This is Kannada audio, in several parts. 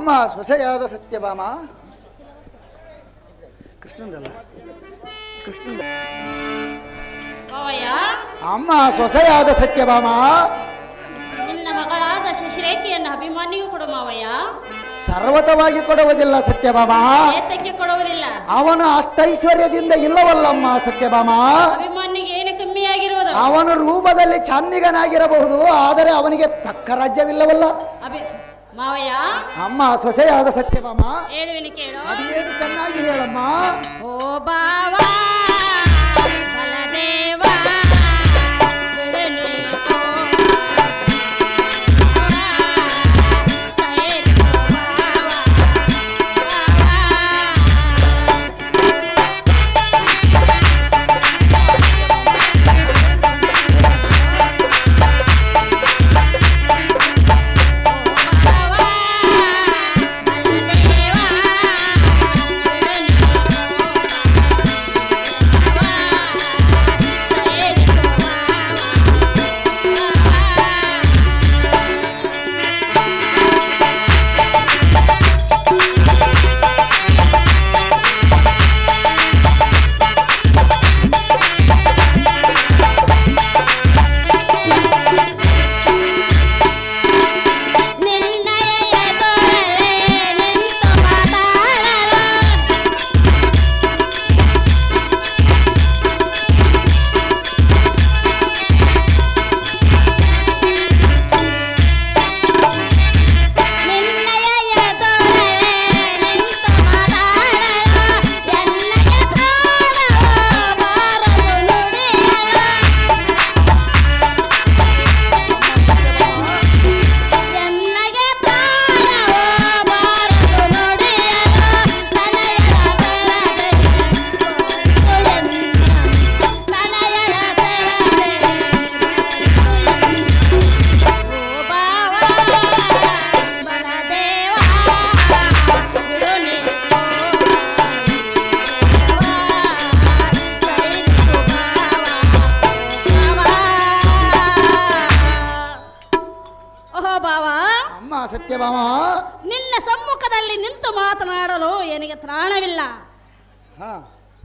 ಅಮ್ಮ ಸೊಸೆಯಾದ ಸತ್ಯಭಾಮ. ಕೃಷ್ಣಂದಲ್ಲ? ಕೃಷ್ಣಂದ ಅಮ್ಮ ಸೊಸೆಯಾದ ಸತ್ಯಭಾಮ. ನಿನ್ನ ಮಗಳಾದ ಶಶಿರೇಖೆಯನ್ನು ಅಭಿಮಾನಿಗೂ ಕೊಡು ಮಾವಯ್ಯ. ಸರ್ವತವಾಗಿ ಕೊಡುವುದಿಲ್ಲ ಸತ್ಯಭಾಮ. ಏತಕ್ಕೆ ಕೊಡುವುದಿಲ್ಲ? ಅವನು ಅಷ್ಟೈಶ್ವರ್ಯದಿಂದ ಇಲ್ಲವಲ್ಲಮ್ಮ ಸತ್ಯಭಾಮ. ಅಭಿಮಾನಿಗೆ ಏನು ಕಮ್ಮಿಯಾಗಿರುವುದು ಅವನು ರೂಪದಲ್ಲಿ ಚಂದಿಗನಾಗಿರಬಹುದು ಆದರೆ ಅವನಿಗೆ ತಕ್ಕ ರಾಜ್ಯವಿಲ್ಲವಲ್ಲ. ಮಾವಯ್ಯ ಅಮ್ಮ ಸೊಸೆಯಾದ ಸತ್ಯಭಾಮ ಹೇಳುವಿನಿ ಕೇಳು ಅದೇನು ಚೆನ್ನಾಗಿ ಹೇಳಮ್ಮ ಓ ಬಾವ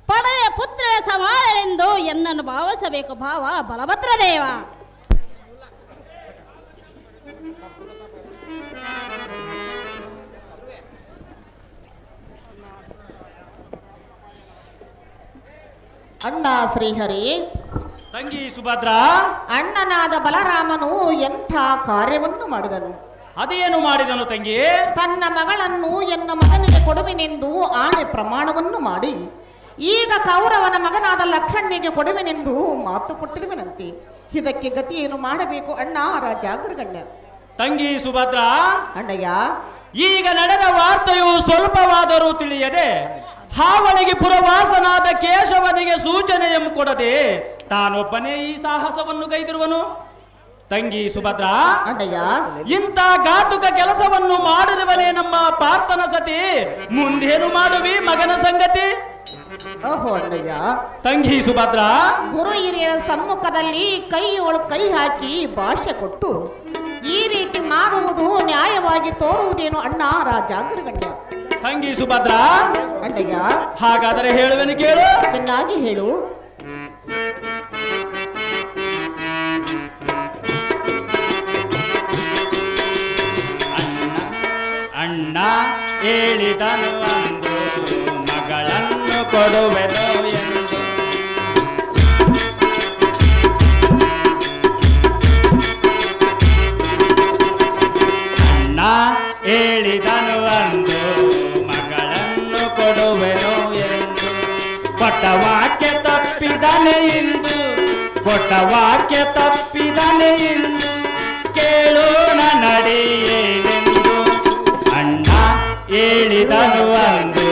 ಪಡೆಯ ಪುತ್ರ ಸವಾಲರೆಂದು ಎನ್ನನ್ನು ಭಾವಿಸಬೇಕು ಭಾವ ಬಲಭದ್ರ ದೇವ. ಅಣ್ಣ ಶ್ರೀಹರಿ. ತಂಗಿ ಸುಭದ್ರ. ಅಣ್ಣನಾದ ಬಲರಾಮನು ಎಂಥ ಕಾರ್ಯವನ್ನು ಮಾಡಿದನು? ಅದೇನು ಮಾಡಿದನು ತಂಗಿ? ತನ್ನ ಮಗಳನ್ನು ಎನ್ನ ಮಗನಿಗೆ ಕೊಡುವೆನೆಂದು ಆಣೆ ಪ್ರಮಾಣವನ್ನು ಮಾಡಿ ಈಗ ಕೌರವನ ಮಗನಾದ ಲಕ್ಷಣ್ಣಿಗೆ ಕೊಡುವೆನೆಂದು ಮಾತು ಕೊಟ್ಟಿರುವನಂತೆ. ಇದಕ್ಕೆ ಗತಿ ಏನು ಮಾಡಬೇಕು ಅಣ್ಣ? ರಾಜಾಗ್ರಗಣ್ಯ ತಂಗಿ ಸುಭದ್ರ ಅಣ್ಣಯ್ಯ. ಈಗ ನಡೆದ ವಾರ್ತೆಯು ಸ್ವಲ್ಪವಾದರೂ ತಿಳಿಯದೆ ಹಾವಳಿಗೆ ಪುರವಾಸನಾದ ಕೇಶವನಿಗೆ ಸೂಚನೆಯನ್ನು ಕೊಡದೆ ತಾನೊಬ್ಬನೇ ಈ ಸಾಹಸವನ್ನು ಕೈದಿರುವನು ತಂಗಿ ಸುಭದ್ರ? ಇಂಥ ಘಾತುಕ ಕೆಲಸವನ್ನು ಮಾಡಿರುವನೇ ನಮ್ಮ ಪಾರ್ಥನ ಸತಿ. ಮುಂದೇನು ಮಾಡುವಿ ಮಗನ ಸಂಗತಿ? ಓಹೋ ಅಣ್ಣಯ್ಯ. ತಂಗಿ ಸುಭದ್ರ? ಗುರು ಹಿರಿಯರ ಸಮ್ಮುಖದಲ್ಲಿ ಕೈಯೊಳು ಕೈ ಹಾಕಿ ಭಾಷೆ ಕೊಟ್ಟು ಈ ರೀತಿ ಮಾಡುವುದು ನ್ಯಾಯವಾಗಿ ತೋರುವುದೇನು ಅಣ್ಣ ರಾಜಾಗ್ರಗಣ್ಯ ತಂಗಿ ಸುಭದ್ರ? ಅಣ್ಣಯ್ಯ. ಹಾಗಾದರೆ ಹೇಳುವೆನು ಕೇಳು. ಚೆನ್ನಾಗಿ ಹೇಳು. ಹೇಳಿದನು ಅಂದು ಮಗಳನ್ನು ಕೊಡುವೆನು ಎಂದು. ಅಣ್ಣ ಹೇಳಿದನು ಅಂದು ಮಗಳನ್ನು ಕೊಡುವೆನು ಎಂದು. ಕೊಟ್ಟ ವಾಕ್ಯ ತಪ್ಪಿದನೆ ಇಂದು. ಕೊಟ್ಟ ವಾಕ್ಯ ತಪ್ಪಿದನೆ ಇಂದು. ಕೇಳೋಣ ನಡೆಯೇನೆಂದು ಅಣ್ಣ ಹೇಳಿದನು ಅಂದು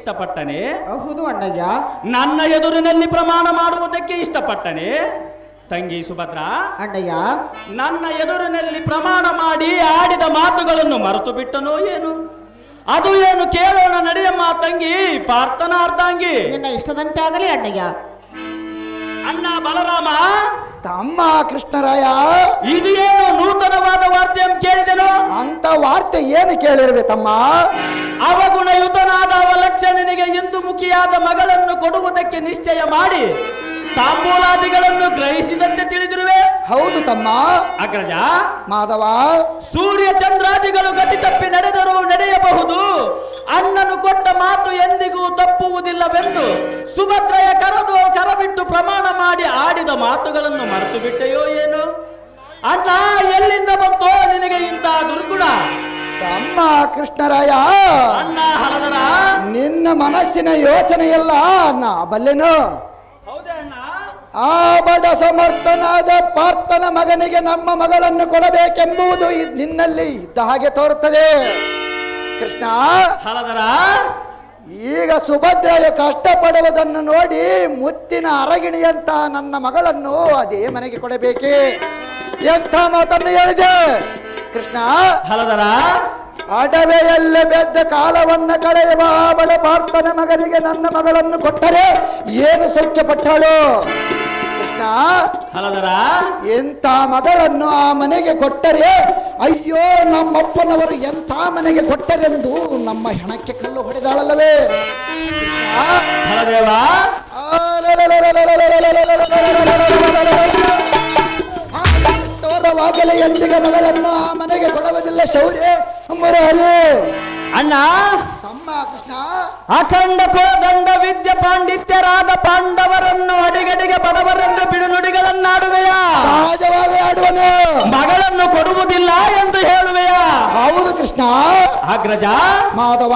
ಇಷ್ಟಪಟ್ಟನೆ? ಹೌದು ಅಣ್ಣಯ್ಯ. ನನ್ನ ಎದುರಿನಲ್ಲಿ ಪ್ರಮಾಣ ಮಾಡುವುದಕ್ಕೆ ಇಷ್ಟಪಟ್ಟನೆ? ತಂಗಿ ಸುಭದ್ರ. ಅಣ್ಣಯ್ಯ. ನನ್ನ ಎದುರಿನಲ್ಲಿ ಪ್ರಮಾಣ ಮಾಡಿ ಆಡಿದ ಮಾತುಗಳನ್ನು ಮರೆತು ಬಿಟ್ಟನೋ ಏನು? ಅದು ಏನು ಕೇಳೋಣ ನಡೆಯಮ್ಮ ತಂಗಿ ಪಾರ್ಥನಾರ್ಧಾಂಗಿ ನಿನ್ನ ಇಷ್ಟದಂತೆ ಆಗಲಿ ಅಣ್ಣಯ್ಯ. ಅಣ್ಣ ಬಲರಾಮ. ತಮ್ಮ ಕೃಷ್ಣರಾಯ. ಇದು ಏನು ನೂತನವಾದ ವಾರ್ತೆಯನ್ನು ಕೇಳಿದೆನು? ಅಂತ ವಾರ್ತೆ ಏನು ಕೇಳಿರ್ಬೆ ತಮ್ಮ ಅವಗುಣಯುತನಾದ ಅವಲಕ್ಷಣನಿಗೆ ಇಂದು ಮುಖಿಯಾದ ಮಗಳನ್ನು ಕೊಡುವುದಕ್ಕೆ ನಿಶ್ಚಯ ಮಾಡಿ ತಾಂಬೂಲಾದಿಗಳನ್ನು ಗ್ರಹಿಸಿದಂತೆ ತಿಳಿದಿರುವೆ. ಹೌದು ತಮ್ಮ. ಅಗ್ರಜ. ಮಾಧವ. ಸೂರ್ಯ ಚಂದ್ರಾದಿಗಳು ಗತಿ ತಪ್ಪಿ ನಡೆದರೂ ನಡೆಯಬಹುದು. ಅಣ್ಣನು ಕೊಟ್ಟ ಮಾತು ಎಂದಿಗೂ ತಪ್ಪುವುದಿಲ್ಲವೆಂದು ಸುಭದ್ರಯ ಕರೆದು ಕರಬಿಟ್ಟು ಪ್ರಮಾಣ ಮಾಡಿ ಆಡಿದ ಮಾತುಗಳನ್ನು ಮರೆತು ಬಿಟ್ಟೆಯೋ ಏನು? ಅಣ್ಣ ಎಲ್ಲಿಂದ ಬಂತೋ ನಿನಗೆ ಇಂತಹ ದುರ್ಗುಣ? ತಮ್ಮ ಕೃಷ್ಣರಾಯ. ಅಣ್ಣ ಹಲದರ ನಿನ್ನ ಮನಸ್ಸಿನ ಯೋಚನೆ ಎಲ್ಲ ನಾ ಬಲ್ಲೆನು? ಅಣ್ಣ ಆ ಬಡ ಸಮರ್ಥನಾದ ಪಾರ್ಥನ ಮಗನಿಗೆ ನಮ್ಮ ಮಗಳನ್ನು ಕೊಡಬೇಕೆಂಬುದು ನಿನ್ನಲ್ಲಿ ಇದ್ದ ಹಾಗೆ ತೋರುತ್ತದೆ. ಕೃಷ್ಣ ಈಗ ಸುಭದ್ರಯ ಕಷ್ಟಪಡುವುದನ್ನು ನೋಡಿ ಮುತ್ತಿನ ಅರಗಿಣಿಯಂತ ನನ್ನ ಮಗಳನ್ನು ಅದೇ ಮನೆಗೆ ಕೊಡಬೇಕೆ? ಎಂಥ ಮಾತನ್ನು ಹೇಳಿದೆ? ಕೃಷ್ಣ ಹಲದರ ಅಡವೆಯಲ್ಲಿ ಬೆದ್ದ ಕಾಲವನ್ನ ಕಳೆಯುವ ಬಡ ಪಾರ್ಥನ ಮಗನಿಗೆ ನನ್ನ ಮಗಳನ್ನು ಕೊಟ್ಟರೆ ಏನು ಸೌಖ್ಯ ಪಟ್ಟಳು ಕೃಷ್ಣ ಹಲದರ ಎಂಥ ಮಗಳನ್ನು ಆ ಮನೆಗೆ ಕೊಟ್ಟರೆ ಅಯ್ಯೋ ನಮ್ಮಪ್ಪನವರು ಎಂಥ ಮನೆಗೆ ಕೊಟ್ಟರೆಂದು ನಮ್ಮ ಹೆಣಕ್ಕೆ ಕಲ್ಲು ಹೊಡೆದಾಳಲ್ಲವೇ ಹಲದೇವ ಎಂದಿಗೆ ಮಗಳನ್ನ ಮನೆಗೆ ಕೊಡುವುದಿಲ್ಲ ಶೌರ್ಯ. ಹರಿ. ಅಣ್ಣ. ತಮ್ಮ ಕೃಷ್ಣ. ಅಖಂಡ ಕೋದಂಡ ವಿದ್ಯ ಪಾಂಡಿತ್ಯರಾದ ಪಾಂಡವರನ್ನು ಅಡಿಗಡಿಗೆ ಬಡವರೆಂದು ಬಿಡುನುಡಿಗಳನ್ನಾಡುವೆಯಾ? ಸಹಜವಾಗಿ ಆಡುವನು. ಮಗಳನ್ನು ಕೊಡುವುದಿಲ್ಲ ಎಂದು ಹೇಳುವೆಯಾ? ಹೌದು ಕೃಷ್ಣ. ಅಗ್ರಜ. ಮಾಧವ.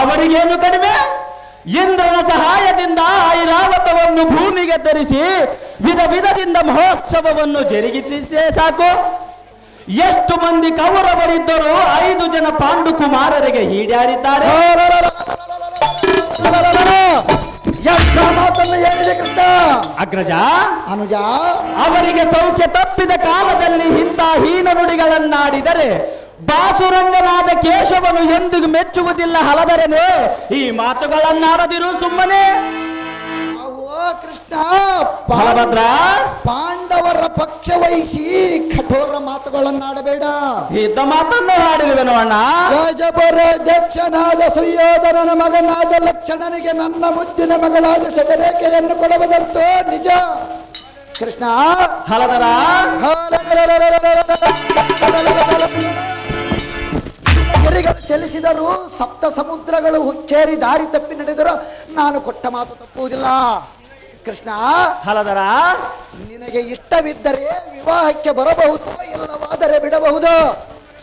ಅವರಿಗೇನು ಕಡಿಮೆ? ಇಂದ್ರನ ಸಹಾಯದಿಂದ ಐರಾವತವನ್ನು ಭೂಮಿಗೆ ತರಿಸಿ ವಿಧ ವಿಧದಿಂದ ಮಹೋತ್ಸವವನ್ನು ಜರುಗಿಸಿದ್ದೇ ಸಾಕು. ಎಷ್ಟು ಮಂದಿ ಕೌರವರಿದ್ದರೂ ಐದು ಜನ ಪಾಂಡು ಕುಮಾರರಿಗೆ ಕೃಷ್ಣ? ಅಗ್ರಜ ಅನುಜ? ಅವರಿಗೆ ಸೌಖ್ಯ ತಪ್ಪಿದ ಕಾಲದಲ್ಲಿ ಇಂಥ ಹೀನ ನುಡಿಗಳನ್ನಾಡಿದರೆ ಬಾಸುರಂಗನಾದ ಕೇಶವನು ಎಂದಿಗೂ ಮೆಚ್ಚುವುದಿಲ್ಲ ಹಲದರನೆ ಈ ಮಾತುಗಳನ್ನಾಡದಿರು ಸುಮ್ಮನೆ. ಓ ಕೃಷ್ಣ ಬಲಭದ್ರ ಪಾಂಡವರ ಪಕ್ಷ ವಹಿಸಿ ಕಠೋರ ಮಾತುಗಳನ್ನಾಡಬೇಡ. ಇದ್ದ ಮಾತನ್ನು ಹಾಡಿರುವೆನು ಅಣ್ಣ. ರಾಜಪುರ ಅಧ್ಯಕ್ಷನಾದ ಸುಯೋಧನನ ಮಗನಾದ ಲಕ್ಷಣನಿಗೆ ನನ್ನ ಮುದ್ದಿನ ಮಗಳಾದ ಸೇದರೇಖೆಯನ್ನು ಕೊಡುವುದಂತೋ ನಿಜ. ಕೃಷ್ಣ. ಹಲದರ. ಗಿರಿಗಳು ಚಲಿಸಿದರು ಸಪ್ತ ಸಮುದ್ರಗಳು ಹುಚ್ಚೇರಿ ದಾರಿ ತಪ್ಪಿ ನಡೆದರು ನಾನು ಕೊಟ್ಟ ಮಾತು ತಪ್ಪುವುದಿಲ್ಲ. ಕೃಷ್ಣ ಹಲದರ ನಿನಗೆ ಇಷ್ಟವಿದ್ದರೆ ವಿವಾಹಕ್ಕೆ ಬರಬಹುದು ಇಲ್ಲವಾದರೆ ಬಿಡಬಹುದು.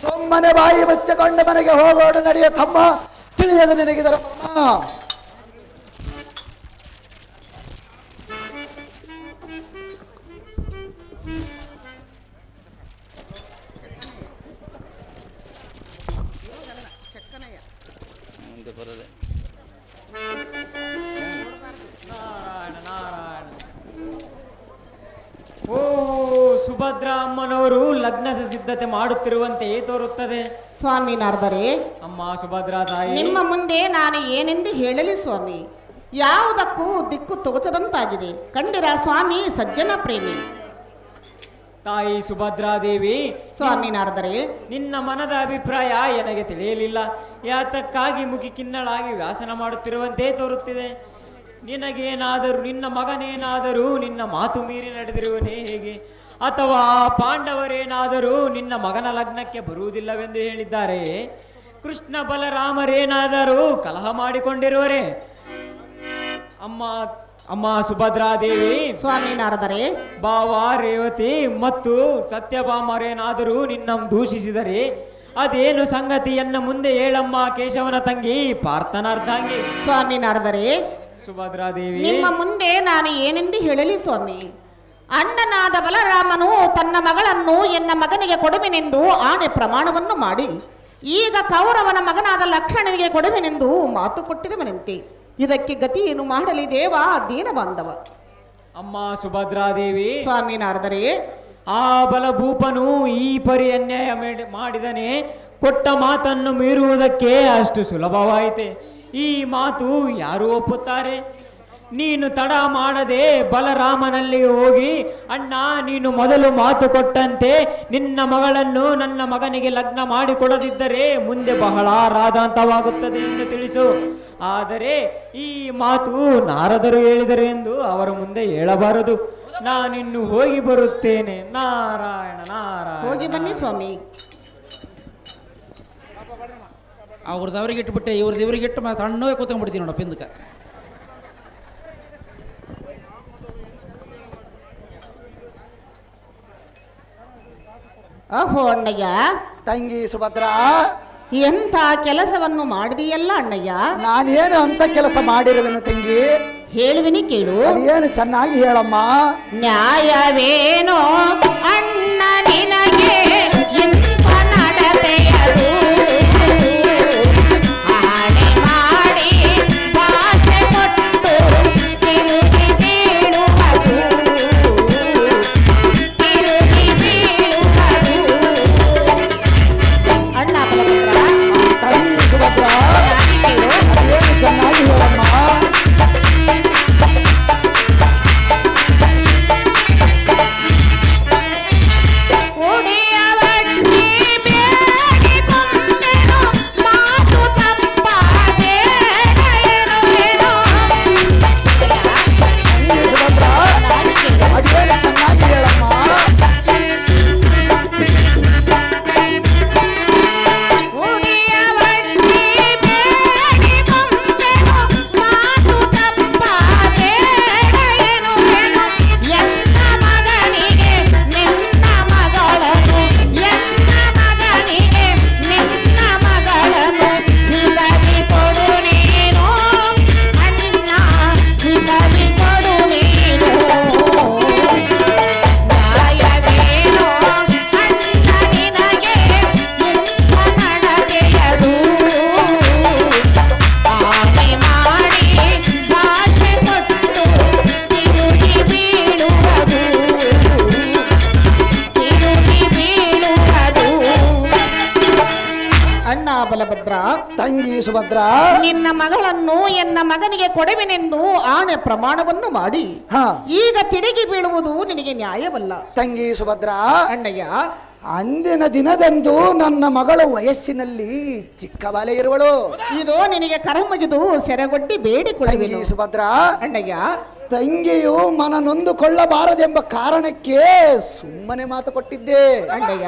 ಸೊಮ್ಮನೆ ಬಾಯಿ ಮುಚ್ಚಿಕೊಂಡು ಮನೆಗೆ ಹೋಗೋಡು ನಡೆಯ ತಮ್ಮ ತಿಳಿಯದು ನಿನಗಿದರ ಸುಭದ್ರ ಅಮ್ಮನವರು ಲಗ್ನದ ಸಿದ್ಧತೆ ಮಾಡುತ್ತಿರುವಂತೆಯೇ ತೋರುತ್ತದೆ. ಸ್ವಾಮಿ ನಾರದರೆ ಅಮ್ಮ ಸುಭದ್ರಾ ತಾಯಿ. ನಿಮ್ಮ ಮುಂದೆ ನಾನು ಏನೆಂದು ಹೇಳಲಿ ಸ್ವಾಮಿ. ಯಾವುದಕ್ಕೂ ದಿಕ್ಕು ತೋಚದಂತಾಗಿದೆ. ಕಂಡಿರ ಸ್ವಾಮಿ ಸಜ್ಜನ ಪ್ರೇಮಿ. ತಾಯಿ ಸುಭದ್ರಾದೇವಿ ಸ್ವಾಮಿ ನಾರದರೆ ನಿನ್ನ ಮನದ ಅಭಿಪ್ರಾಯ ನನಗೆ ತಿಳಿಯಲಿಲ್ಲ. ಯಾತಕ್ಕಾಗಿ ಮುಗಿ ಕಿನ್ನಳಾಗಿ ವ್ಯಾಸನ ಮಾಡುತ್ತಿರುವಂತೆ ತೋರುತ್ತಿದೆ. ನಿನಗೇನಾದರೂ ನಿನ್ನ ಮಗನೇನಾದರೂ ನಿನ್ನ ಮಾತು ಮೀರಿ ನಡೆದಿರುವನೇ ಹೇಗೆ? ಅಥವಾ ಪಾಂಡವರೇನಾದರೂ ನಿನ್ನ ಮಗನ ಲಗ್ನಕ್ಕೆ ಬರುವುದಿಲ್ಲವೆಂದು ಹೇಳಿದ್ದಾರೆ? ಕೃಷ್ಣ ಬಲರಾಮರೇನಾದರೂ ಕಲಹ ಮಾಡಿಕೊಂಡಿರುವರೇ? ಅಮ್ಮ ಅಮ್ಮ ಸುಭದ್ರಾದೇವಿ. ಸ್ವಾಮಿ ನಾರದರೆ. ಬಾವ ರೇವತಿ ಮತ್ತು ಸತ್ಯಭಾಮರೇನಾದರೂ ನಿನ್ನ ದೂಷಿಸಿದರೆ ಅದೇನು ಸಂಗತಿಯನ್ನ ಮುಂದೆ ಹೇಳಮ್ಮ ಕೇಶವನ ತಂಗಿ? ಪಾರ್ಥನಾರ್ಧಾಂಗಿ. ಸ್ವಾಮಿ ನಾರದರೆ ಸುಭದ್ರಾದೇವಿ. ನಿಮ್ಮ ಮುಂದೆ ನಾನು ಏನೆಂದು ಹೇಳಲಿ ಸ್ವಾಮಿ. ಅಣ್ಣನಾದ ಬಲರಾಮನು ತನ್ನ ಮಗಳನ್ನು ಎನ್ನ ಮಗನಿಗೆ ಕೊಡುವೆನೆಂದು ಆಣೆ ಪ್ರಮಾಣವನ್ನು ಮಾಡಿ ಈಗ ಕೌರವನ ಮಗನಾದ ಲಕ್ಷಣನಿಗೆ ಕೊಡುವೆನೆಂದು ಮಾತು ಕೊಟ್ಟಿರುವನಂತೆ. ಇದಕ್ಕೆ ಗತಿ ಏನು ಮಾಡಲಿ ದೇವ ದೀನ ಬಾಂಧವ. ಅಮ್ಮ ಸುಭದ್ರಾದೇವಿ. ಸ್ವಾಮಿ ನಾರದರೆ. ಆ ಬಲಭೂಪನು ಈ ಪರಿ ಅನ್ಯಾಯ ಮೇಡ್- ಮಾಡಿದನೆ ಕೊಟ್ಟ ಮಾತನ್ನು ಮೀರುವುದಕ್ಕೆ ಅಷ್ಟು ಸುಲಭವಾಯಿತೆ. ಈ ಮಾತು ಯಾರು ಒಪ್ಪುತ್ತಾರೆ? ನೀನು ತಡ ಮಾಡದೆ ಬಲರಾಮನಲ್ಲಿ ಹೋಗಿ ಅಣ್ಣ ನೀನು ಮೊದಲು ಮಾತು ಕೊಟ್ಟಂತೆ ನಿನ್ನ ಮಗಳನ್ನು ನನ್ನ ಮಗನಿಗೆ ಲಗ್ನ ಮಾಡಿಕೊಡದಿದ್ದರೆ ಮುಂದೆ ಬಹಳ ರಾಧಾಂತವಾಗುತ್ತದೆ ಎಂದು ತಿಳಿಸು. ಆದರೆ ಈ ಮಾತು ನಾರದರು ಹೇಳಿದರು ಎಂದು ಅವರ ಮುಂದೆ ಹೇಳಬಾರದು. ನಾನಿನ್ನು ಹೋಗಿ ಬರುತ್ತೇನೆ. ನಾರಾಯಣ ನಾರಾಯಣ. ಹೋಗಿ ಬನ್ನಿ ಸ್ವಾಮಿ. ಅವ್ರದ್ದು ಅವ್ರಿಗೆ ಇಟ್ಬಿಟ್ಟೆ ಇವ್ರದ್ದು ಇವ್ರಿಗೆ ಇಟ್ಟು ಮತ್ತೆ ಸಣ್ಣಗೆ ಕೂತ್ಕೊಂಡ್ಬಿಡ್ತೀನಿ ನೋಡಪ್ಪ ಹಿಂದಕ್ಕೆ ಅಹೋ ಅಣ್ಣಯ್ಯ. ತಂಗಿ ಸುಭದ್ರಾ. ಎಂಥ ಕೆಲಸವನ್ನು ಮಾಡಿದೆಯಲ್ಲ ಅಣ್ಣಯ್ಯ? ನಾನೇನು ಅಂತ ಕೆಲಸ ಮಾಡಿರುವೆನು ತಂಗಿ? ಹೇಳುವಿನಿ ಕೇಳು. ಏನು ಚೆನ್ನಾಗಿ ಹೇಳಮ್ಮ. ನ್ಯಾಯವೇನೋ ಅಣ್ಣ ತಂಗಿ ಸುಭದ್ರ ನಿನ್ನ ಮಗಳನ್ನು ಎನ್ನ ಮಗನಿಗೆ ಕೊಡವೆನೆಂದು ಆಣೆ ಪ್ರಮಾಣವನ್ನು ಮಾಡಿ. ಹಾ. ಈಗ ತಿಡಗಿ ಬೀಳುವುದು ನಿನಗೆ ನ್ಯಾಯವಲ್ಲ. ತಂಗಿ ಸುಭದ್ರ. ಅಣ್ಣಯ್ಯ. ಅಂದಿನ ದಿನದಂದು ನನ್ನ ಮಗಳ ವಯಸ್ಸಿನಲ್ಲಿ ಚಿಕ್ಕ ಬಾಲೆ ಇರುವಳು. ಇದು ನಿನಗೆ ಕರಮಗಿದು ಸೆರೆಗೊಡ್ಡಿ ತಂಗಿ ಬೇಡಿಕೊಳ್ಳಿ ಸುಭದ್ರ. ಅಣ್ಣಯ್ಯ. ತಂಗಿಯು ಮನ ನೊಂದುಕೊಳ್ಳಬಾರದೆಂಬ ಕಾರಣಕ್ಕೆ ಸುಮ್ಮನೆ ಮಾತು ಕೊಟ್ಟಿದ್ದೆ. ಅಣ್ಣಯ್ಯ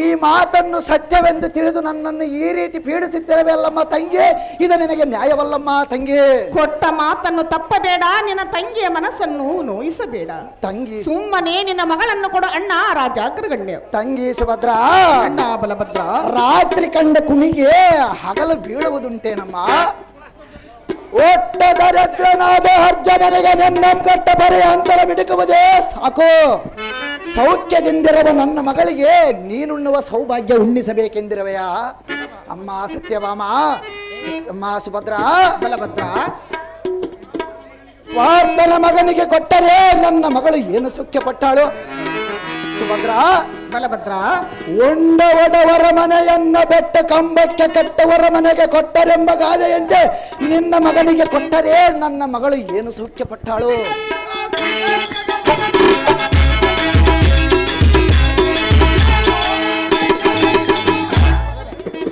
ಈ ಮಾತನ್ನು ಸತ್ಯವೆಂದು ತಿಳಿದು ನನ್ನನ್ನು ಈ ರೀತಿ ಪೀಡಿಸುತ್ತಿರವೆ ಅಲ್ಲಮ್ಮ ತಂಗಿ. ಇದು ನಿನಗೆ ನ್ಯಾಯವಲ್ಲಮ್ಮ ತಂಗಿ. ಕೊಟ್ಟ ಮಾತನ್ನು ತಪ್ಪಬೇಡ ನಿನ್ನ ತಂಗಿಯ ಮನಸ್ಸನ್ನು ನೋಯಿಸಬೇಡ. ತಂಗಿ. ಸುಮ್ಮನೆ ನಿನ್ನ ಮಗಳನ್ನು ಕೊಡು ಅಣ್ಣ ರಾಜಾಗ್ರಗಣ್ಯ ತಂಗಿ ಸುಭದ್ರ. ಅಣ್ಣ ಬಲಭದ್ರ. ರಾತ್ರಿ ಕಂಡ ಕುಣಿಗೆ ಹಗಲು ಬೀಳುವುದುಂಟೇನಮ್ಮ? ಒಟ್ಟ ದರಿದ್ರನಾದ ಅರ್ಜನನಿಗೆ ನೆನ್ನಂ ಕಟ್ಟ ಬರೆಯ ಅಂತರ ಮಿಡುಕುವುದೇ ಸಾಕು. ಸೌಖ್ಯದಿಂದಿರುವ ನನ್ನ ಮಗಳಿಗೆ ನೀನುಣ್ಣುವ ಸೌಭಾಗ್ಯ ಉಣ್ಣಿಸಬೇಕೆಂದಿರುವೆಯ? ಅಮ್ಮ ಸತ್ಯಭಾಮ, ಅಮ್ಮ ಸುಭದ್ರ, ಬಲಭದ್ರ. ವಾರ್ತಲ ಮಗನಿಗೆ ಕೊಟ್ಟರೆ ನನ್ನ ಮಗಳು ಏನು ಸುಖ್ಯ ಪಟ್ಟಾಳು ಸುಭದ್ರ ಬಲಭದ್ರ. ಉಂಡವಡವರ ಮನೆಯನ್ನ ಬೆಟ್ಟ ಕಂಬಕ್ಕೆ ಕಟ್ಟವರ ಮನೆಗೆ ಕೊಟ್ಟರೆಂಬ ಗಾದೆಯಂತೆ ನಿನ್ನ ಮಗನಿಗೆ ಕೊಟ್ಟರೆ ನನ್ನ ಮಗಳು ಏನು ಸೌಖ್ಯ ಪಟ್ಟಾಳು?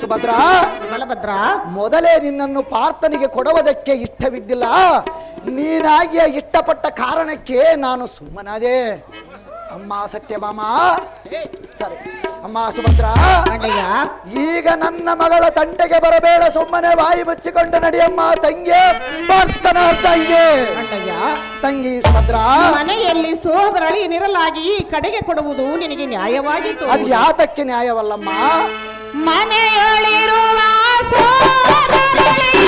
ಸುಭದ್ರ ಬಲಭದ್ರ. ಮೊದಲೇ ನಿನ್ನನ್ನು ಪಾರ್ಥನಿಗೆ ಕೊಡುವುದಕ್ಕೆ ಇಷ್ಟವಿದ್ದಿಲ್ಲ. ನೀನಾಗಿಯೇ ಇಷ್ಟಪಟ್ಟ ಕಾರಣಕ್ಕೆ ನಾನು ಸುಮ್ಮನಾದೆ. ಅಮ್ಮ ಸತ್ಯಭಾಮ ಸರಿ. ಅಮ್ಮ ಸುಭದ್ರ. ಅಣ್ಣಯ್ಯ. ಈಗ ನನ್ನ ಮಗಳ ತಂಟೆಗೆ ಬರಬೇಡ ಸುಮ್ಮನೆ ಬಾಯಿ ಮುಚ್ಚಿಕೊಂಡು ನಡಿಯಮ್ಮ ತಂಗಿ. ಬರ್ತನ ತಂಗಿ. ಅಣ್ಣಯ್ಯ. ತಂಗಿ ಸುಭದ್ರ. ಮನೆಯಲ್ಲಿ ಸೋದರಳಿ ನಿರಲಾಗಿ ಕಡೆಗೆ ಕೊಡುವುದು ನಿನಗೆ ನ್ಯಾಯವಾಗಿತ್ತು. ಅದು ಯಾತಕ್ಕೆ ನ್ಯಾಯವಲ್ಲಮ್ಮ? ಮನೆಯೊಳಿರುವ ಸೋದರಳಿಯ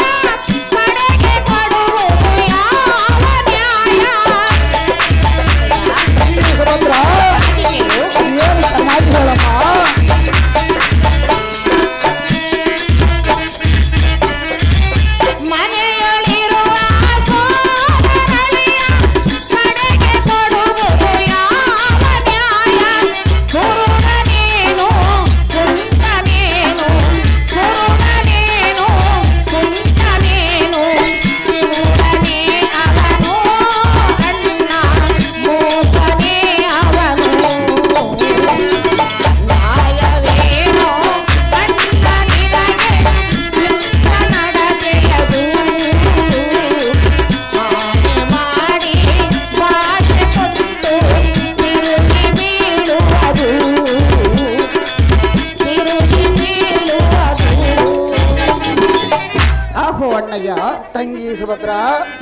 ಸುಭದ್ರ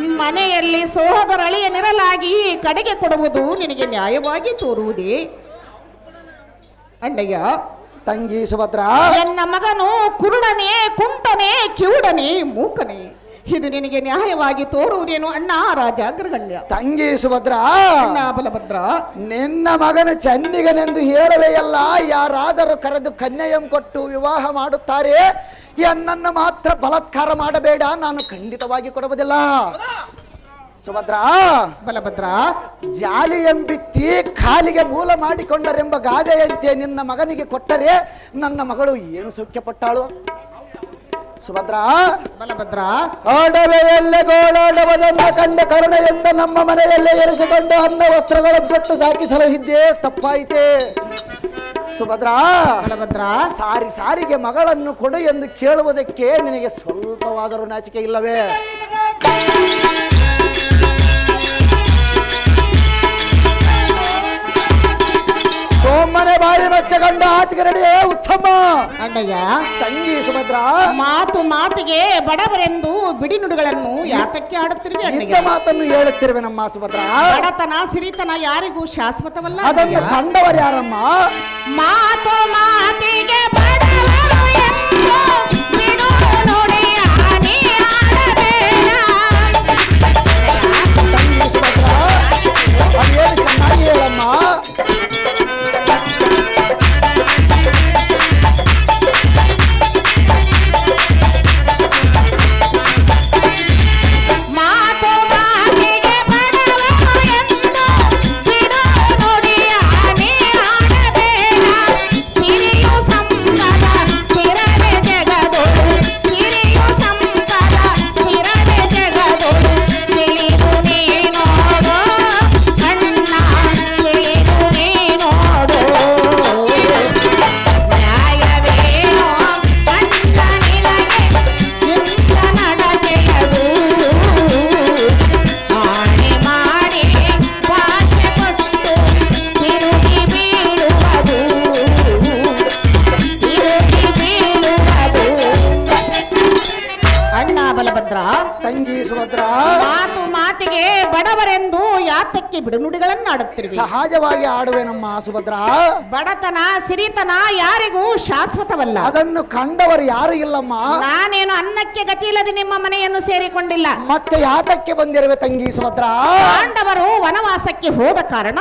ಮನೆಯಲ್ಲಿ ಸೋಹದರಳಿಯ ನೆರಲಾಗಿ ಕಡೆಗೆ ಕೊಡುವುದು ನಿನಗೆ ನ್ಯಾಯವಾಗಿ ತೋರುವುದೇ? ಅಂಡಯ್ಯ. ತಂಗಿ ಸುಭದ್ರ. ನನ್ನ ಮಗನು ಕುರುಡನೇ ಕುಂಟನೇ ಕಿವುಡನೇ ಮೂಕನೇ. ಇದು ನಿನಗೆ ನ್ಯಾಯವಾಗಿ ತೋರುವುದೇನು? ಅಣ್ಣ ರಾಜಾಗ್ರಗಣ್ಯ ತಂಗಿ ಸುಭದ್ರ. ಅಣ್ಣ ಬಲಭದ್ರ. ನಿನ್ನ ಮಗನ ಚನ್ನಿಗನೆಂದು ಹೇಳವೆಯಲ್ಲ ಯಾರಾದರೂ ಕರೆದು ಕನ್ಯೆಯಂ ಕೊಟ್ಟು ವಿವಾಹ ಮಾಡುತ್ತಾರೆ ಎನ್ನನ್ನು ಮಾತ್ರ ಬಲತ್ಕಾರ ಮಾಡಬೇಡ. ನಾನು ಖಂಡಿತವಾಗಿ ಕೊಡುವುದಿಲ್ಲ. ಸುಭದ್ರ. ಬಲಭದ್ರ. ಜಾಲಿ ಎಂಬಿತ್ತಿ ಕಾಲಿಗೆ ಮೂಲ ಮಾಡಿಕೊಂಡರೆಂಬ ಗಾದೆಯಂತೆ ನಿನ್ನ ಮಗನಿಗೆ ಕೊಟ್ಟರೆ ನನ್ನ ಮಗಳು ಏನು ಸುಖ್ಯಪಟ್ಟಾಳು? ಸುಭದ್ರ? ಬಲಭದ್ರ? ಆಡವೆಯಲ್ಲೇ ಗೋಳಾಡವದನ್ನ ಕಂಡ ಕರುಣೆಯಿಂದ ನಮ್ಮ ಮನೆಯಲ್ಲೇ ಎರಿಸಿಕೊಂಡು ಅನ್ನ ವಸ್ತ್ರಗಳ ಬಿಟ್ಟು ಸಾಕಿಸಲಹಿದ್ದೆ ತಪ್ಪಾಯಿತೆ. ಸುಭದ್ರ? ಬಲಭದ್ರ? ಸಾರಿ ಸಾರಿಗೆ ಮಗಳನ್ನು ಕೊಡು ಎಂದು ಕೇಳುವುದಕ್ಕೆ ನಿನಗೆ ಸ್ವಲ್ಪವಾದರೂ ನಾಚಿಕೆ ಇಲ್ಲವೇ? ಸೋಮನೆ ಬಾಯಿ ಮಚ್ಚಗಂಡ ಆಚೆಗೆ ನಡಿಯೇ ಉತ್ತಮ. ಅಣ್ಣಯ್ಯ ತಂಗಿ ಸುಭದ್ರ. ಮಾತು ಮಾತಿಗೆ ಬಡವರೆಂದು ಬಿಡಿ ನುಡಿಗಳನ್ನು ಯಾತಕ್ಕೆ ಆಡುತ್ತಿರುವೆ ಇಂಥ ಅಣ್ಣಯ್ಯ ಮಾತನ್ನು ಹೇಳುತ್ತಿರುವೆ ನಮ್ಮ ಸುಭದ್ರ. ಬಡತನ ಸಿರಿತನ ಯಾರಿಗೂ ಶಾಶ್ವತವಲ್ಲ ಅದನ್ನು ಅಣ್ಣಯ್ಯ. ಕಂಡವರು ಯಾರಮ್ಮ? ಮಾತು ಮಾತಿಗೆ ಬಡವರು ಎಂದು ಬಿಡು ನುಡಿಯ ನೀ ಆಡಬೇಡ. ತಂಗಿ ಸುಭದ್ರ ಅದೇನು ಚೆನ್ನಾಗಿ ಹೇಳಮ್ಮ? ಅಣ್ಣ ಬಲಭದ್ರ ತಂಗಿ ಸುಭದ್ರ. ಮಾತು ಮಾತಿಗೆ ಬಡವರೆಂದು ಯಾತಕ್ಕೆ ಬಿಡುನುಡಿಗಳನ್ನು ಆಡುತ್ತಿರುವೆ ಸಹಜವಾಗಿ ಆಡುವೆನಮ್ಮ ಸುಭದ್ರ. ಬಡತನ ಸಿರಿತನ ಯಾರಿಗೂ ಶಾಶ್ವತವಲ್ಲ. ಅದನ್ನು ಕಂಡವರು ಯಾರು ಇಲ್ಲಮ್ಮ. ನಾನೇನು ಅನ್ನಕ್ಕೆ ಗತಿ ಇಲ್ಲದೆ ನಿಮ್ಮ ಮನೆಯನ್ನು ಸೇರಿಕೊಂಡಿಲ್ಲ. ಮತ್ತೆ ಯಾತಕ್ಕೆ ಬಂದಿರುವೆ ತಂಗಿ ಸುಭದ್ರ? ಪಾಂಡವರು ವನವಾಸಕ್ಕೆ ಹೋದ ಕಾರಣ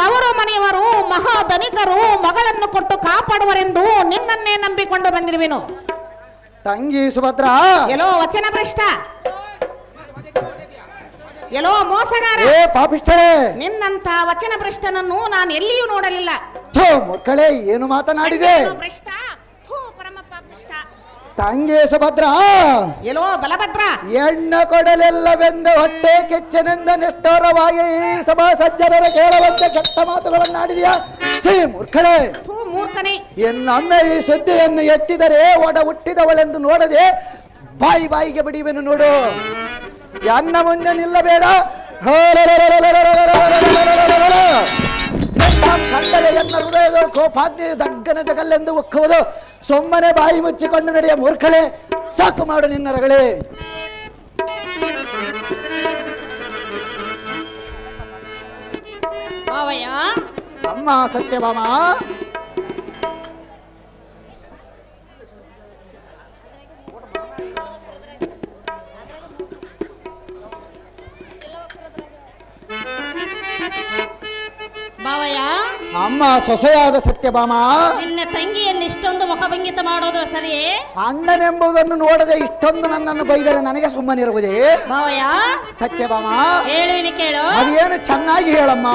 ತವರು ಮನೆಯವರು ಮಹಾಧನಿಕರು ಮಗಳನ್ನು ಕೊಟ್ಟು ಕಾಪಾಡುವರೆಂದು ನಿನ್ನನ್ನೇ ನಂಬಿಕೊಂಡು ಬಂದಿರುವೆನು. ತಂಗಿ ಸುಭದ್ರ. ಎಲ್ಲೋ ವಚನ ಭ್ರಷ್ಟ? ಎಲ್ಲೋ ಮೋಸಗಾರ? ಏ ಪಾಪಿಷ್ಟರೇ ನಿನ್ನಂತ ವಚನ ಭ್ರಷ್ಟನನ್ನು ನಾನು ಎಲ್ಲಿಯೂ ನೋಡಲಿಲ್ಲ. ಥೋ ಮಕ್ಕಳೇ ಏನು ಮಾತನಾಡಿದೆ? ಭ್ರಷ್ಟ? ಥೂ ತಂಗಿ ಸುಭದ್ರ. ಎಲ್ಲೋ ಬಲಭದ್ರ? ಎಣ್ಣ ಕೊಡಲೆಲ್ಲವೆಂದು ಹೊಟ್ಟೆ ಕೆಚ್ಚನೆಂದ ನಿಷ್ಠೂರವಾಗಿ ಈ ಸಭಾ ಸಜ್ಜನರ ಕೇಳುವಂತೆ ಕೆಟ್ಟ ಮಾತುಗಳನ್ನಾಡಿದೆಯಾ? ಛೀ ಮೂರ್ಖಳೆ ಥೂ ಮೂರ್ಖನೇ ಎನ್ನೊಮ್ಮೆ ಈ ಸುದ್ದಿಯನ್ನು ಎತ್ತಿದರೆ ಒಡ ಹುಟ್ಟಿದವಳೆಂದು ನೋಡದೆ ಬಾಯಿ ಬಾಯಿಗೆ ಬಡಿಯುವೆನು ನೋಡು ಎನ್ನ ಮುಂದೆ ನಿಲ್ಲಬೇಡ ಎನ್ನ ಕಂಡರೆ ಎನ್ನ ಹೃದಯದ ಕೋಪಾಗ್ನಿ ದಗ್ಗನ ಜಗಲ್ಲೆಂದು ಒಕ್ಕುವುದು ಸೊಮ್ಮನೆ ಬಾಯಿ ಮುಚ್ಚಿಕೊಂಡು ನಡೆಯ ಮೂರ್ಖಳೆ ಸಾಕು ಮಾಡು ನಿನ್ನ ರಗಳೇ ಮಾವಯ್ಯ ಅಮ್ಮ ಸತ್ಯಭಾಮ. ಬಾವಯ್ಯ ಅಮ್ಮ ಸೊಸೆಯಾದ ಸತ್ಯಭಾಮ. ನಿನ್ನ ತಂಗಿಯನ್ನು ಇಷ್ಟೊಂದು ಮುಖಭಂಗಿತ ಮಾಡೋದು ಸರಿಯೇ? ಅಣ್ಣನೆಂಬುದನ್ನು ನೋಡದೆ ಇಷ್ಟೊಂದು ನನ್ನನ್ನು ಬೈದರೆ ನನಗೆ ಸುಮ್ಮನಿರುವುದೇ? ಮಾವಯ್ಯ. ಸತ್ಯಭಾಮ. ಹೇಳುವಿನಿ ಕೇಳು. ಅದೇನು ಚೆನ್ನಾಗಿ ಹೇಳಮ್ಮ.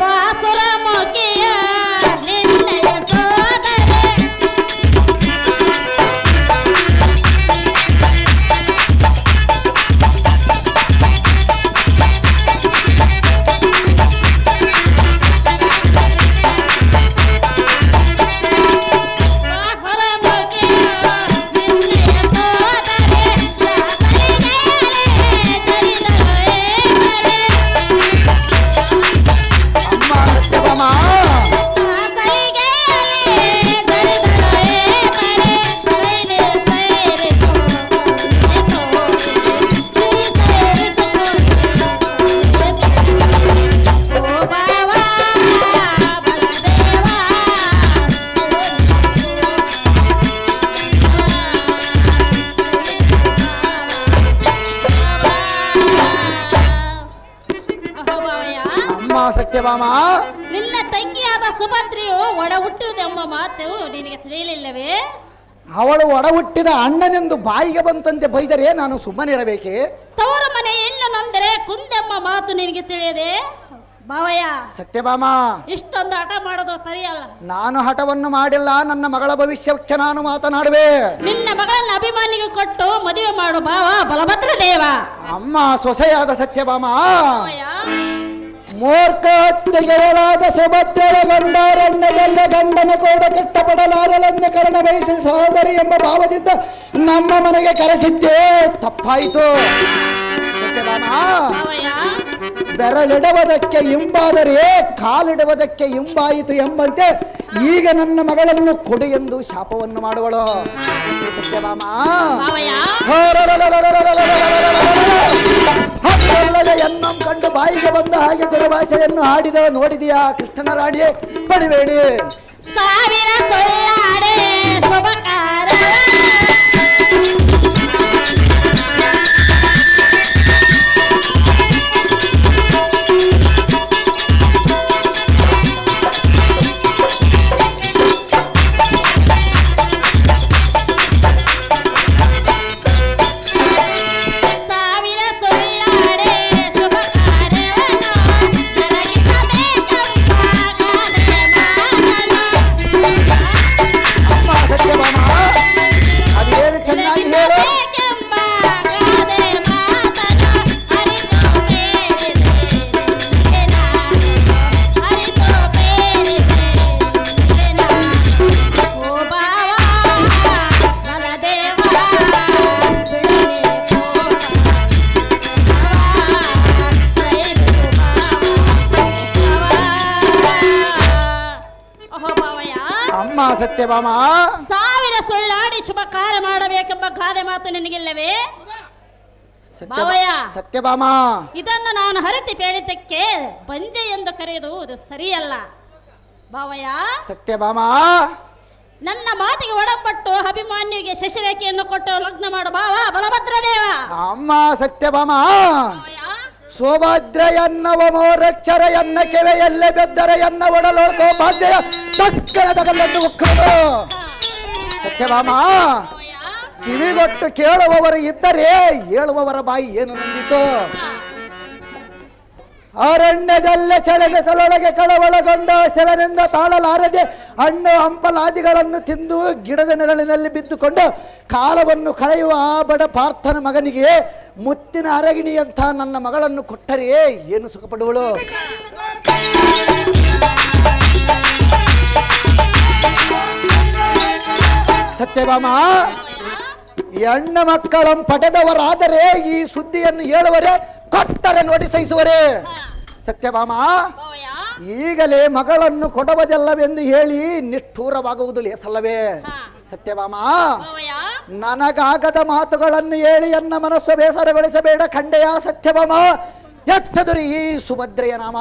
ಬಾಸುರ ಮುಖಿಯ ನಿನ್ನಯ ಸತ್ಯಭಾಮ ನಿನ್ನ ತಂಗಿಯಾದ ಸುಭದ್ರಿಯು ಒಡ ಹುಟ್ಟುವುದೆಂಬ ಮಾತು ನಿನಗೆ ತಿಳಿಯಲಿಲ್ಲವೇ? ಅವಳು ಒಡ ಹುಟ್ಟಿದ ಅಣ್ಣನೆಂದು ಬಾಯಿಗೆ ಬಂತಂತೆ ಬೈದರೆ ನಾನು ಸುಮ್ಮನಿರಬೇಕೆ? ತವರ ಮನೆ ಹೆಣ್ಣು ನೊಂದರೆ ಕುಂದೆಂಬ ಮಾತು ನಿನಗೆ ತಿಳಿಯದೆ? ಬಾವಯ್ಯ ಸತ್ಯಭಾಮ ಇಷ್ಟೊಂದು ಹಠ ಮಾಡೋದು ಸರಿಯಲ್ಲ. ನಾನು ಹಠವನ್ನು ಮಾಡಿಲ್ಲ ನನ್ನ ಮಗಳ ಭವಿಷ್ಯಕ್ಕೆ ನಾನು ಮಾತನಾಡುವೆ. ನಿನ್ನ ಮಗಳನ್ನ ಅಭಿಮಾನಿಗೆ ಕೊಟ್ಟು ಮದುವೆ ಮಾಡು ಬಾವ ಬಲಭದ್ರ ದೇವ. ಅಮ್ಮ ಸೊಸೆಯಾದ ಸತ್ಯಭಾಮ ಭಾವಯ್ಯ ಮೂರ್ಖ ಹತ್ಯೆಗೆಯಲಾದ ಸುಭದ್ರಳ ಗಂಡಾರಣ್ಯದಲ್ಲ ಗಂಡನ ಕೂಡ ಕೆಟ್ಟಪಡಲಾರಲೆಂದು ಕರಣ ಬಯಸಿ ಸಹೋದರಿ ಎಂಬ ಭಾವದಿಂದ ನಮ್ಮ ಮನೆಗೆ ಕರೆಸಿದ್ದೆ ತಪ್ಪಾಯಿತು. ಬೆರಳಿಡುವುದಕ್ಕೆ ಇಂಬಾದರೆ ಕಾಲಿಡುವುದಕ್ಕೆ ಇಂಬಾಯಿತು ಎಂಬಂತೆ ಈಗ ನನ್ನ ಮಗಳನ್ನು ಕೊಡು ಎಂದು ಶಾಪವನ್ನು ಮಾಡುವಳು. ಸತ್ಯಭಾಮ ಎನ್ನಂ ಕಂಡು ಬಾಯಿಗೆ ಬಂದ ಹಾಗೆ ದುರ್ಭಾಷೆಯನ್ನು ಹಾಡಿದ ನೋಡಿದೆಯಾ ಕೃಷ್ಣನ ರಾಣಿ ಪಡಿಬೇಡಿ ಸಾವಿರ ಸೊಳ್ಳಾಡೆ ಶುಭಕಾರ. ಸಾವಿರ ಸುಳ್ಳಾಡಿ ಶುಭ ಕಾರ್ಯ ಮಾಡಬೇಕೆಂಬ ಗಾದೆ ಮಾತು ನಿನಗಿಲ್ಲವೇ? ಭಾವಯ್ಯ. ಸತ್ಯಭಾಮ. ಇದನ್ನು ನಾನು ಹರತಿ ಪೇಳಿದ್ದಕ್ಕೆ ಬಂಜೆ ಎಂದು ಕರೆಯುವುದು ಅದು ಸರಿಯಲ್ಲ. ಭಾವಯ್ಯ. ಸತ್ಯಭಾಮ. ನನ್ನ ಮಾತಿಗೆ ಒಡಂಬಟ್ಟು ಅಭಿಮಾನ್ಯಿಗೆ ಶಶಿರೇಖೆಯನ್ನು ಕೊಟ್ಟು ಲಗ್ನ ಮಾಡು. ಭಾವ ಬಲಭದ್ರದೇವ. ಅಮ್ಮ ಸತ್ಯಭಾಮ. ಭಾವಯ್ಯ. ಸೋಭಾದ್ರ ಎನ್ನವ ಮೋರಕ್ಷರ ಎನ್ನ ಕೆವೆಯಲ್ಲೇ ಬೆದ್ದರ ಎನ್ನ ಒಡಲು ಕೋಪಾಧ್ಯ ತಕ್ಕನ ತಗಲೆಂದು ಉಕ್ಕದು ಸತ್ಯಭಾಮ. ಕಿವಿಗೊಟ್ಟು ಕೇಳುವವರು ಇದ್ದರೆ ಹೇಳುವವರ ಬಾಯಿ ಏನು ನಂದಿತು? ಅರಣ್ಯದಲ್ಲೇ ಚಳಗಸಲೊಳಗೆ ಕಳವಳಗೊಂಡ ಶವನಿಂದ ತಾಳಲಾರದೆ ಹಣ್ಣು ಹಂಪಲಾದಿಗಳನ್ನು ತಿಂದು ಗಿಡದ ನೆರಳಿನಲ್ಲಿ ಬಿದ್ದುಕೊಂಡು ಕಾಲವನ್ನು ಕಳೆಯುವ ಆ ಬಡ ಪಾರ್ಥನ ಮಗನಿಗೆ ಮುತ್ತಿನ ಅರಗಿಣಿಯಂಥ ನನ್ನ ಮಗಳನ್ನು ಕೊಟ್ಟರೆ ಏನು ಸುಖಪಡುವಳು? ಸತ್ಯಭಾಮ. ಹೆಣ್ಣ ಮಕ್ಕಳನ್ನು ಪಡೆದವರಾದರೆ ಈ ಸುದ್ದಿಯನ್ನು ಹೇಳುವರೆ ಕೊಟ್ಟರೆ ನೋಡಿ ಸಹಿಸುವರೆ. ಸತ್ಯಭಾಮ ಈಗಲೇ ಮಗಳನ್ನು ಕೊಡಬದಲ್ಲವೆಂದು ಹೇಳಿ ನಿಷ್ಠೂರವಾಗುವುದು ಲೇಸಲ್ಲವೇ ಸತ್ಯಭಾಮ ನನಗಾಗದ ಮಾತುಗಳನ್ನು ಹೇಳಿ ಎನ್ನ ಮನಸ್ಸು ಬೇಸರಗೊಳಿಸಬೇಡ ಖಂಡೆಯ ಸತ್ಯಭಾಮ. ಎತ್ತದುರಿ ಈ ಸುಭದ್ರೆಯ ನಾಮ.